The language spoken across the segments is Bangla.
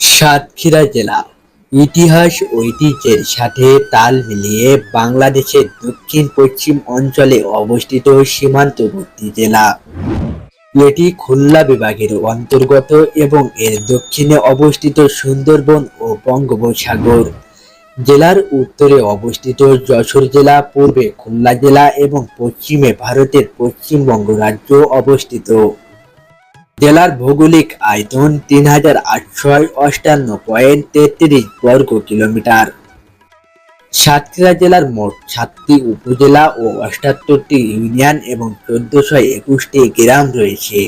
সাতক্ষীরা জেলা। ইতিহাস ঐতিহ্যের সাথে তাল মিলিয়ে বাংলাদেশের দক্ষিণ, পশ্চিম অঞ্চলে অবস্থিত সীমান্তবর্তী জেলা। এটি খুলনা বিভাগের অন্তর্গত এবং এর দক্ষিণে অবস্থিত সুন্দরবন ও বঙ্গোপসাগর। জেলার উত্তরে অবস্থিত যশোর জেলা, পূর্বে খুলনা জেলা এবং পশ্চিমে ভারতের পশ্চিমবঙ্গ রাজ্য অবস্থিত। জেলার ভৌগোলিক আয়তন তিন হাজার আটশো অষ্টান্ন পয়েন্ট তেত্রিশ বর্গ কিলোমিটার। সাতক্ষীরা জেলার মোট সাতটি উপজেলা ও অষ্টাত্তরটি ইউনিয়ন এবং চোদ্দশো একুশটি গ্রাম রয়েছে।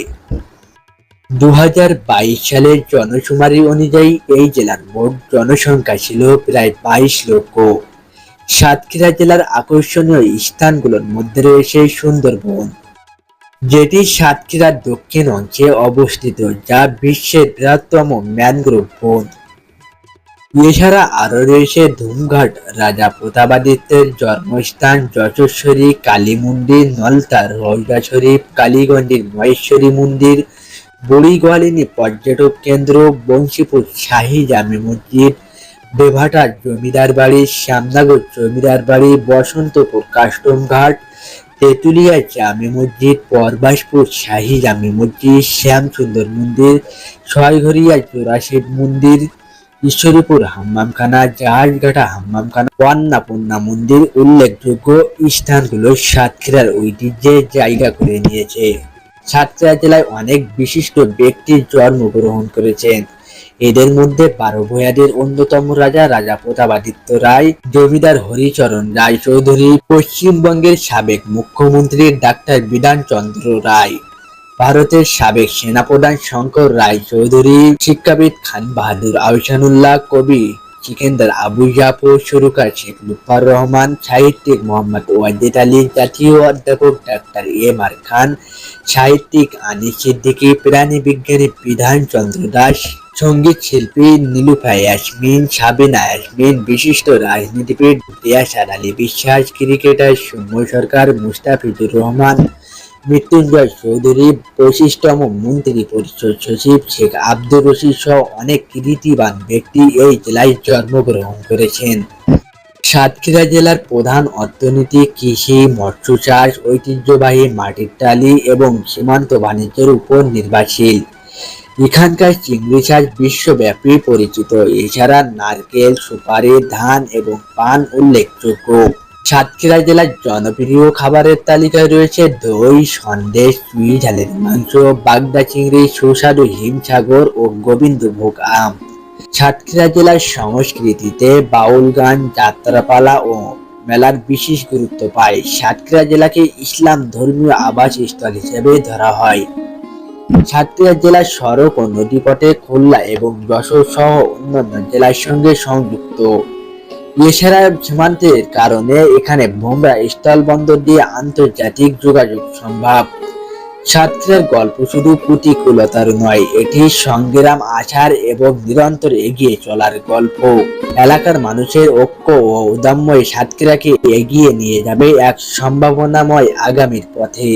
দু হাজার বাইশ সালের জনশুমারি অনুযায়ী এই জেলার মোট জনসংখ্যা ছিল প্রায় বাইশ লক্ষ। সাতক্ষীরা জেলার আকর্ষণীয় স্থানগুলোর মধ্যে রয়েছে সুন্দরবন। যেটি সাতক্ষীরার দক্ষিণ অংশে অবস্থিত, যা বিশ্বের বৃহত্তম ম্যানগ্রোভ বন। এছাড়া আরও রয়েছে ধুমঘাট, রাজা প্রতাপাদিত্যের জন্মস্থান যশস্বরী কালী মন্দির নলতার রৌজা শরীফ কালীগঞ্জের মহেশ্বরী মন্দির, বুড়িগোয়ালিনী পর্যটক কেন্দ্র, বংশীপুর শাহী জামে মসজিদ, বেভাটার জমিদার বাড়ি, শ্যামনগর জমিদার বাড়ি, বসন্তপুর কাস্টম ঘাট তেঁতুলিয়া জামে মসজিদ, পরবাসপুর, শাহী জামে মসজিদ, শ্যামসুন্দর মন্দির ছয়ঘরিয়া জোড়াশিব মন্দির, ঈশ্বরীপুর হাম্মামখানা, জাহাজঘাটা হাম্মামখানা অন্নপূর্ণা মন্দির, উল্লেখযোগ্য স্থানগুলো সাতক্ষীরার ঐতিহ্যে জায়গা করে নিয়েছে। সাতক্ষীরা জেলায় অনেক বিশিষ্ট ব্যক্তি জন্মগ্রহণ করেছেন। এদের মধ্যে বারো ভূয়াদের অন্যতম রাজা রাজা প্রতাপাদিত্য রায়, জমিদার হরিচরণ রায় চৌধুরী, পশ্চিমবঙ্গের সাবেক মুখ্যমন্ত্রী ডাক্তার বিধানচন্দ্র রায়, ভারতের সাবেক সেনাপ্রধান শঙ্কর রায় চৌধুরী, শিক্ষাবিদ খান বাহাদুর আহসানুল্লাহ, কবি সিকেন্দার আবু জাফর, সুরকার শেখ লুৎফর রহমান, সাহিত্যিক মোহাম্মদ ওয়াজিদ আলী, জাতীয় অধ্যাপক ডাক্তার এম আর খান, সাহিত্যিক আনিস সিদ্দিকী, প্রাণী বিজ্ঞানী বিধান চন্দ্র দাস সংগীত শিল্পী নীলুফা ইয়াসমিন, সাবিনা ইয়াসমিন, বিশিষ্ট রাজনীতিবিদ রিয়াসার আলী বিশ্বাস, ক্রিকেটার সৌম্য সরকার, মুস্তাফিজুর রহমান, মৃত্যুঞ্জয় চৌধুরী, পঁচিশতম মন্ত্রী পরিষদ সচিব শেখ আব্দুর রশিদ সহ অনেক কৃতিবান ব্যক্তি এই জেলায় জন্মগ্রহণ করেছেন। সাতক্ষীরা জেলার প্রধান অর্থনীতি কৃষি, মৎস্য চাষ, ঐতিহ্যবাহী মাটির টালি এবং সীমান্ত বাণিজ্যের উপর নির্ভরশীল। এখানকার চিংড়ি চাষ বিশ্বব্যাপী পরিচিত। এছাড়া নারকেল, সুপারি, ধান এবং পান উল্লেখযোগ্য। সাতক্ষীরা জেলার জনপ্রিয় খাবারের তালিকায় রয়েছে দই, সন্দেশ, চুই, ঝালের মাংস, বাগদা চিংড়ি, সুস্বাদু হিমসাগর ও গোবিন্দভোগ আম। সাতক্ষীরা জেলার সংস্কৃতিতে বাউল গান, যাত্রাপালা ও মেলার বিশেষ গুরুত্ব পায়। সাতক্ষীরা জেলাকে ইসলাম ধর্মীয় আবাসস্থল হিসেবে ধরা হয়। সাতক্ষীরা জেলার সড়ক ও নদীপথে খুলনা এবং যশোর সহ অন্যান্য জেলার সঙ্গে সংযুক্ত। এছাড়া সীমান্তের কারণে এখানে ভোমরা স্থলবন্দর দিয়ে আন্তর্জাতিক যোগাযোগ সম্ভব। সাতক্ষীরার গল্প শুধু প্রতিকূলতার নয়, এটি সংগ্রাম, আচার এবং নিরন্তর এগিয়ে চলার গল্প। এলাকার মানুষের ঐক্য ও উদাম্ময় সাতক্ষীরাকে এগিয়ে নিয়ে যাবে এক সম্ভাবনাময় আগামীর পথে।